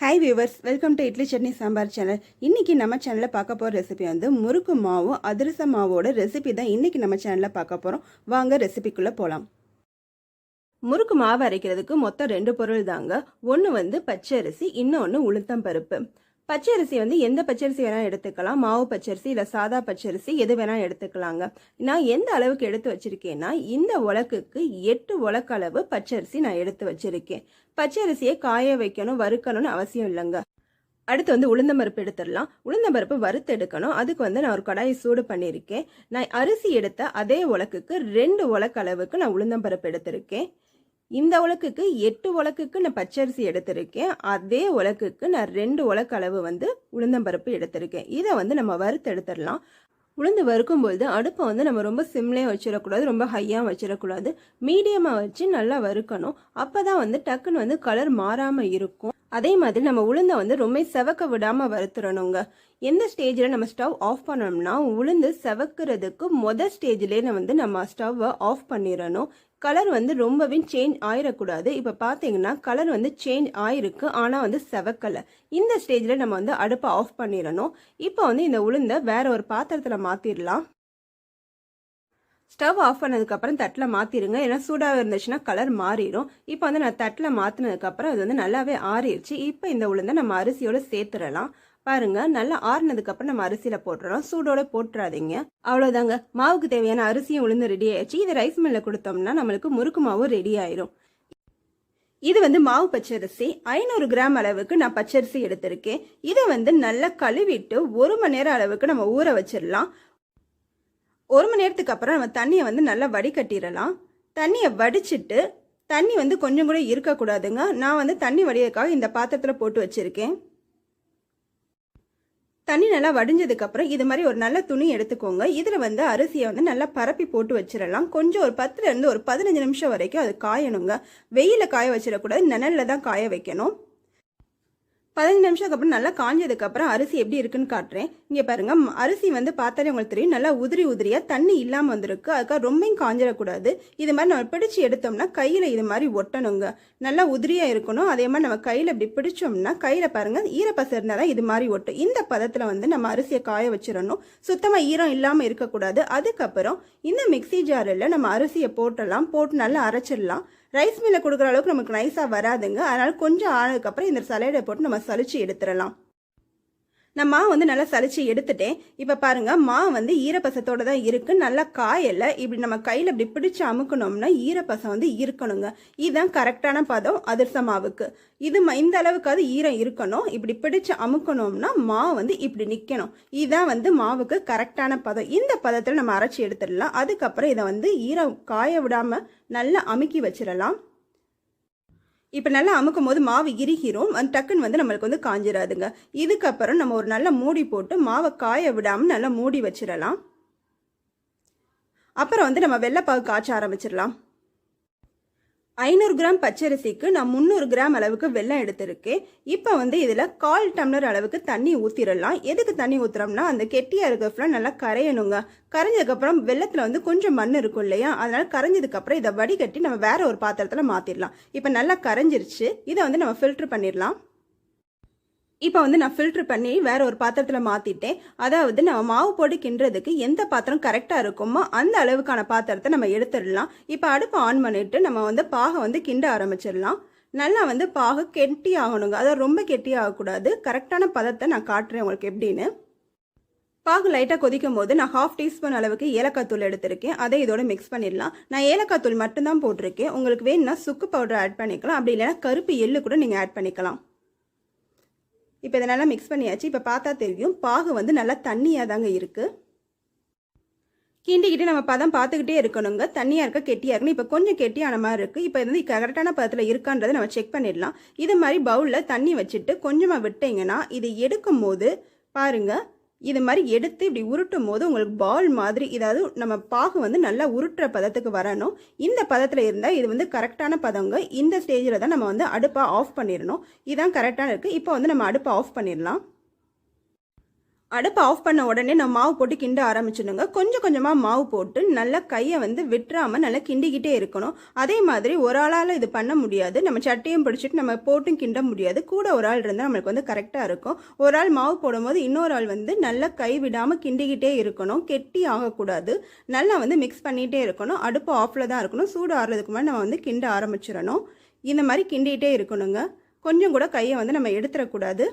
Hi viewers welcome to idli chutney sambar channel இன்றைக்கி நம்ம சேனலில் பார்க்க போகிற ரெசிபி வந்து முறுக்கு மாவும் அதிரச மாவோட ரெசிபி தான் இன்றைக்கி நம்ம சேனலில் பார்க்க போகிறோம் வாங்க ரெசிபிக்குள்ளே போகலாம் முறுக்கு மாவு அரைக்கிறதுக்கு மொத்தம் ரெண்டு பொருள் தாங்க. ஒன்று வந்து பச்சரிசி இன்னொன்று உளுத்தம் பருப்பு. பச்சரிசி வந்து எந்த பச்சரிசி வேணால் எடுத்துக்கலாம். மாவு பச்சரிசி இல்லை சாதா பச்சரிசி எது வேணால் எடுத்துக்கலாங்க. நான் எந்த அளவுக்கு எடுத்து வச்சிருக்கேன்னா இந்த உலக்குக்கு எட்டு உலக்களவு அளவு பச்சரிசி நான் எடுத்து வச்சுருக்கேன். பச்சரிசியை காய வைக்கணும் வறுக்கணும்னு அவசியம் இல்லைங்க. அடுத்து வந்து உளுந்தம்பருப்பு எடுத்துடலாம். உளுந்தம்பருப்பு வறுத்து எடுக்கணும். அதுக்கு வந்து நான் ஒரு கடாயை சூடு பண்ணியிருக்கேன். நான் அரிசி எடுத்த அதே உலக்குக்கு ரெண்டு உலக்களவுக்கு நான் உளுந்தம்பருப்பு எடுத்திருக்கேன். இந்த உலக்குக்கு எட்டு உலக்குக்கு நான் பச்சரிசி எடுத்திருக்கேன். அதே உலக்குக்கு நான் ரெண்டு உலக்கு அளவு வந்து உளுந்தம்பருப்பு எடுத்திருக்கேன். இதை வந்து நம்ம வறுத்து எடுத்துடலாம். உளுந்து வறுக்கும்பொழுது அடுப்பை வந்து நம்ம ரொம்ப சிம்லேயும் வச்சிடக்கூடாது ரொம்ப ஹையாக வச்சிடக்கூடாது. மீடியமாக வச்சு நல்லா வறுக்கணும். அப்போ தான் வந்து டக்குன்னு வந்து கலர் மாறாமல் இருக்கும். அதே மாதிரி நம்ம உளுந்தை வந்து ரொம்ப செவக்க விடாமல் வறுத்துறணுங்க. எந்த ஸ்டேஜில் நம்ம ஸ்டவ் ஆஃப் பண்ணோம்னா உளுந்து செவக்கிறதுக்கு மொதல் ஸ்டேஜ்லேயே வந்து நம்ம ஸ்டவ்வை ஆஃப் பண்ணிடணும் கலர் வந்து ரொம்பவே சேஞ்ச் ஆயிடக்கூடாது இப்போ பார்த்தீங்கன்னா கலர் வந்து சேஞ்ச் ஆயிருக்கு ஆனால் வந்து செவக்கலை. இந்த ஸ்டேஜில் நம்ம வந்து அடுப்பை ஆஃப் பண்ணிடணும் இப்போ வந்து இந்த உளுந்தை வேற ஒரு பாத்திரத்தில் மாற்றிடலாம் ஸ்டவ் ஆஃப் பண்ணதுக்கப்புறம் தட்டில் மாற்றிடுங்க ஏன்னா சூடாக இருந்துச்சுன்னா கலர் மாறிடும் இப்போ வந்து நான் தட்டில் மாற்றினதுக்கப்புறம் அது வந்து நல்லாவே ஆறிடுச்சு இப்போ இந்த உளுந்தை நம்ம அரிசியோடு சேர்த்துடலாம். பாருங்கள் நல்லா ஆறுனதுக்கப்புறம் நம்ம அரிசியில் போட்டுறோம் சூடோடு போட்டுறாதீங்க. அவ்வளோதாங்க மாவுக்கு தேவையான அரிசியும் உளுந்து ரெடி ஆயிடுச்சு. இதை ரைஸ் மில்லில் கொடுத்தோம்னா நம்மளுக்கு முறுக்கு மாவும் ரெடி ஆயிரும். இது வந்து மாவு பச்சரிசி. ஐநூறு கிராம் அளவுக்கு நான் பச்சரிசி எடுத்திருக்கேன். இதை வந்து நல்லா கழுவிட்டு ஒரு மணி நேரம் அளவுக்கு நம்ம ஊற வச்சிடலாம். ஒரு மணி நேரத்துக்கு அப்புறம் நம்ம தண்ணியை வந்து நல்லா வடிகட்டிடலாம். தண்ணியை வடிச்சிட்டு தண்ணி வந்து கொஞ்சம் கூட இருக்கக்கூடாதுங்க நான் வந்து தண்ணி வடியதுக்காக இந்த பாத்திரத்தில் போட்டு வச்சுருக்கேன். தண்ணி நல்லா வடிஞ்சதுக்கப்புறம் இது மாதிரி ஒரு நல்ல துணி எடுத்துக்கோங்க. இதில் வந்து அரிசியை வந்து நல்லா பரப்பி போட்டு வச்சிடலாம். கொஞ்சம் ஒரு பத்துலேருந்து ஒரு பதினஞ்சு நிமிஷம் வரைக்கும் அது காயணுங்க. வெயிலில் காய வச்சிடக்கூடாது. நிழலில் தான் காய வைக்கணும். பதினஞ்சு நிமிஷத்துக்கு அப்புறம் நல்லா காஞ்சதுக்கப்புறம் அரிசி எப்படி இருக்குன்னு காட்டுறேன். இங்கே பாருங்கள் அரிசி வந்து பார்த்தாலே உங்களுக்கு தெரியும் நல்லா உதிரி உதிரியாக தண்ணி இல்லாமல் வந்திருக்கு. அதுக்காக ரொம்பவும் காஞ்சிடக்கூடாது. இது மாதிரி நம்ம பிடிச்சி எடுத்தோம்னா கையில் இது மாதிரி ஒட்டணுங்க. நல்லா உதிரியாக இருக்கணும். அதே மாதிரி நம்ம கையில் இப்படி பிடிச்சோம்னா கையில் பாருங்கள் ஈரப்பசை இருந்தால் தான் இது மாதிரி ஒட்டும். இந்த பதத்தில் வந்து நம்ம அரிசியை காய வச்சிடணும். சுத்தமாக ஈரம் இல்லாமல் இருக்கக்கூடாது. அதுக்கப்புறம் இந்த மிக்ஸி ஜாரில் நம்ம அரிசியை போட்டலாம். போட்டு நல்லா அரைச்சிடலாம். ரைஸ் மில்லில் கொடுக்குற அளவுக்கு நமக்கு நைஸாக வராதுங்க. அதனால் கொஞ்சம் ஆனதுக்கப்புறம் இந்த சலைடை போட்டு நம்ம சலிச்சு எடுத்துடலாம். நான் மாவு வந்து நல்லா சளிச்சு எடுத்துட்டேன். இப்போ பாருங்கள் மா வந்து ஈரப்பசத்தோட தான் இருக்குது நல்லா காயல இப்படி நம்ம கையில் இப்படி பிடிச்சு அமுக்கணும்னா ஈரப்பசம் வந்து இருக்கணுங்க. இதுதான் கரெக்டான பதம் அதிர்ச மாவுக்கு. இது ம- இந்த அளவுக்காவது ஈரம் இருக்கணும். இப்படி பிடிச்சு அமுக்கணும்னா மா வந்து இப்படி நிற்கணும் இதுதான் வந்து மாவுக்கு கரெக்டான பதம். இந்த பதத்தில் நம்ம அரைச்சி எடுத்துடலாம். அதுக்கப்புறம் இதை வந்து ஈரம் காய விடாமல் நல்லா அமுக்கி வச்சிடலாம். இப்போ நல்லா அமுக்கும் போது மாவு இறுகிரும் வந்து டக்குன்னு வந்து நம்மளுக்கு வந்து காஞ்சிடாதுங்க இதுக்கப்புறம் நம்ம ஒரு நல்ல மூடி போட்டு மாவை காய விடாமல் நல்லா மூடி வச்சிடலாம் அப்புறம் வந்து நம்ம வெள்ளைப்பாகு காய்ச்ச ஆரம்பிச்சிடலாம் ஐநூறு கிராம் பச்சரிசிக்கு நான் முந்நூறு கிராம் அளவுக்கு வெல்லம் எடுத்திருக்கேன். இப்போ வந்து இதில் கால் டம்ளர் அளவுக்கு தண்ணி ஊற்றிடலாம் எதுக்கு தண்ணி ஊற்றுறோம்னா அந்த கெட்டியாக இருக்கிற நல்லா கரையணுங்க. கரைஞ்சதுக்கப்புறம் வெள்ளத்தில் வந்து கொஞ்சம் மண் இருக்கும் இல்லையா? அதனால் கரைஞ்சதுக்கப்புறம் இதை வடிகட்டி நம்ம வேற ஒரு பாத்திரத்தில் மாற்றிடலாம் இப்போ நல்லா கரைஞ்சிருச்சு. இதை வந்து நம்ம ஃபில்ட்ரு பண்ணிடலாம் இப்போ வந்து நான் ஃபில்டர் பண்ணி வேற ஒரு பாத்திரத்தில் மாற்றிட்டேன் அதாவது நம்ம மாவு போட்டு கிண்டுறதுக்கு எந்த பாத்திரம் கரெக்டாக இருக்குமோ அந்த அளவுக்கான பாத்திரத்தை நம்ம எடுத்துடலாம். இப்போ அடுப்பை ஆன் பண்ணிட்டு நம்ம வந்து பாகை வந்து கிண்ட ஆரம்பிச்சிடலாம். நல்லா வந்து பாகு கெட்டி ஆகணுங்க. அதாவது ரொம்ப கெட்டி ஆகக்கூடாது. கரெக்டான பதத்தை நான் காட்டுறேன் உங்களுக்கு எப்படின்னு. பாகு லைட்டாக கொதிக்கும் போது நான் ஹாஃப் டீஸ்பூன் அளவுக்கு ஏலக்காய் தூள் எடுத்திருக்கேன். அதை இதோட மிக்ஸ் பண்ணிடலாம். நான் ஏலக்காய் தூள் மட்டும்தான் போட்டிருக்கேன். உங்களுக்கு வேணும்னா சுக்கு பவுடர் ஆட் பண்ணிக்கலாம். அப்படி இல்லைன்னா கருப்பு எள்ளு கூட நீங்கள் ஆட் பண்ணிக்கலாம். இப்போ இதை நல்லா மிக்ஸ் பண்ணியாச்சு. இப்போ பார்த்தா தெரியும். பாகு வந்து நல்லா தண்ணியாக தாங்க இருக்குது கிண்டிக்கிட்டு நம்ம பதம் பார்த்துக்கிட்டே இருக்கணுங்க. தண்ணியாக இருக்க கெட்டியாக இருக்கணும். இப்போ கொஞ்சம் கெட்டியான மாதிரி இருக்குது இப்போ வந்து கரெக்டான பதத்தில் இருக்கான்றதை நம்ம செக் பண்ணிடலாம். இது மாதிரி பவுலில் தண்ணி வச்சுட்டு கொஞ்சமாக விட்டீங்கன்னா இது எடுக்கும் போது பாருங்க இது மாதிரி எடுத்து இப்படி உருட்டும் போது உங்களுக்கு பால் மாதிரி இதாவது நம்ம பாகு வந்து நல்லா உருட்டுற பதத்துக்கு வரணும். இந்த பதத்தில் இருந்தால் இது வந்து கரெக்டான பதங்க. இந்த ஸ்டேஜில் தான் நம்ம வந்து அடுப்பை ஆஃப் பண்ணிடணும். இதுதான் கரெக்டாக இருக்குது இப்போ வந்து நம்ம அடுப்பை ஆஃப் பண்ணிடலாம். அடுப்பை ஆஃப் பண்ண உடனே நான் மாவு போட்டு கிண்ட ஆரம்பிச்சிடுங்க கொஞ்சம் கொஞ்சமாக மாவு போட்டு நல்லா கையை வந்து விட்டுறாமல் நல்லா கிண்டிக்கிட்டே இருக்கணும். அதே மாதிரி ஒரு ஆளால் இது பண்ண முடியாது. நம்ம சட்டையும் பிடிச்சிட்டு நம்ம போட்டும் கிண்ட முடியாது. கூட ஒரு ஆள் இருந்தால் நம்மளுக்கு வந்து கரெக்டாக இருக்கும். ஒரு ஆள் மாவு போடும்போது இன்னொரு ஆள் வந்து நல்லா கை விடாமல் கிண்டிக்கிட்டே இருக்கணும். கெட்டி ஆகக்கூடாது. நல்லா வந்து மிக்ஸ் பண்ணிகிட்டே இருக்கணும். அடுப்பு ஆஃபில் தான் இருக்கணும். சூடு ஆறுறதுக்கு முன்னாடி நம்ம வந்து கிண்ட ஆரம்பிச்சிடணும். இந்த மாதிரி கிண்டிகிட்டே இருக்கணுங்க. கொஞ்சம் கூட கையை வந்து நம்ம எடுத்துடக்கூடாது.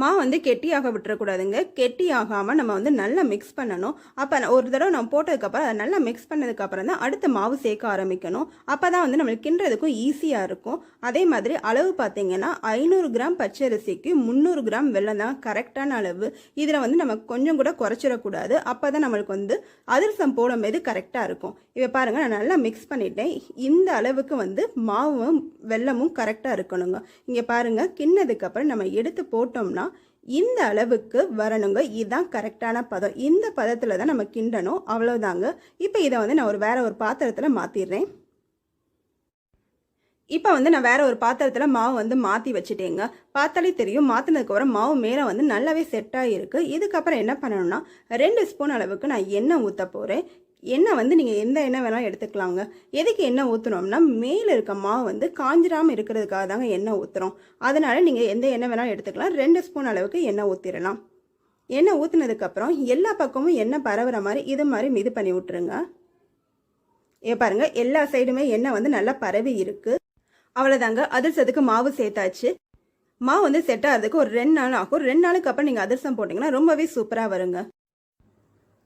மா வந்து கெட்டியாக விட்டுறக்கூடாதுங்க. கெட்டியாகாமல் நம்ம வந்து நல்லா மிக்ஸ் பண்ணணும். அப்போ ஒரு தடவை நம்ம போட்டதுக்கப்புறம் அதை நல்லா மிக்ஸ் பண்ணதுக்கப்புறம் தான் அடுத்த மாவு சேர்க்க ஆரம்பிக்கணும். அப்போ தான் வந்து நம்மளுக்கு கிண்டுறதுக்கும் ஈஸியாக இருக்கும். அதே மாதிரி அளவு பார்த்தீங்கன்னா ஐநூறு கிராம் பச்சரிசிக்கு முந்நூறு கிராம் வெல்லம் தான் கரெக்டான அளவு. இதில் வந்து நம்ம கொஞ்சம் கூட குறைச்சிடக்கூடாது. அப்போ தான் நம்மளுக்கு வந்து அதிரசம் போடும்போது கரெக்டாக இருக்கும். இப்போ பாருங்கள் நான் நல்லா மிக்ஸ் பண்ணிட்டேன். இந்த அளவுக்கு வந்து மாவும் வெல்லமும் கரெக்டாக இருக்கணுங்க. இங்கே பாருங்கள் கிண்ணதுக்கப்புறம் நம்ம எடுத்து போட்டோம்னா இந்த அளவுக்கு வரணுங்க. இதுதான் கரெக்டான பதம். இந்த பதத்தில் தான் நம்ம கிண்டணும். அவ்வளோதாங்க இப்போ இதை வந்து நான் ஒரு வேற ஒரு பாத்திரத்தில் மாற்றிடுறேன் இப்போ வந்து நான் வேற ஒரு பாத்திரத்தில் மாவு வந்து மாற்றி வச்சுட்டேங்க. பார்த்தாலே தெரியும் மாற்றினதுக்கப்புறம் மாவு மேலே வந்து நல்லாவே செட்டாக இருக்குது இதுக்கப்புறம் என்ன பண்ணணும்னா ரெண்டு ஸ்பூன் அளவுக்கு நான் எண்ணெய் ஊற்ற போகிறேன் எண்ணெய் வந்து நீங்கள் எந்த எண்ணெய் வேணாலும் எடுத்துக்கலாங்க. எதுக்கு எண்ணெய் ஊற்றுனோம்னா மேலே இருக்க மாவு வந்து காஞ்சிராமல் இருக்கிறதுக்காக தாங்க எண்ணெய் ஊற்றுறோம் அதனால் நீங்கள் எந்த எண்ணெய் வேணாலும் எடுத்துக்கலாம். ரெண்டு ஸ்பூன் அளவுக்கு எண்ணெய் ஊற்றிடலாம் எண்ணெய் ஊற்றினதுக்கப்புறம் எல்லா பக்கமும் எண்ணெய் பரவுற மாதிரி இது மாதிரி மிது பண்ணி விட்டுருங்க. ஏ பாருங்கள் எல்லா சைடுமே எண்ணெய் வந்து நல்லா பரவி இருக்குது அவ்வளோதாங்க அதிர்சத்துக்கு மாவு சேர்த்தாச்சு. மாவு வந்து செட் ஆகிறதுக்கு ஒரு ரெண்டு நாள் ஆகும். ரெண்டு நாளுக்கு அப்புறம் நீங்கள் அதிர்சம் போட்டிங்கன்னா ரொம்பவே சூப்பராக வருங்க.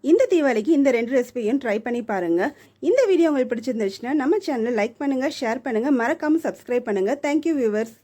இந்த தீபாவளிக்கு இந்த ரெண்டு ரெசிபியும் ட்ரை பண்ணி பாருங்கள் இந்த வீடியோ உங்களுக்கு பிடிச்சிருந்துச்சுன்னா நம்ம சேனலை லைக் பண்ணுங்கள் ஷேர் பண்ணுங்கள் மறக்காமல் சப்ஸ்கிரைப் பண்ணுங்கள் தேங்க்யூ வியூவர்ஸ்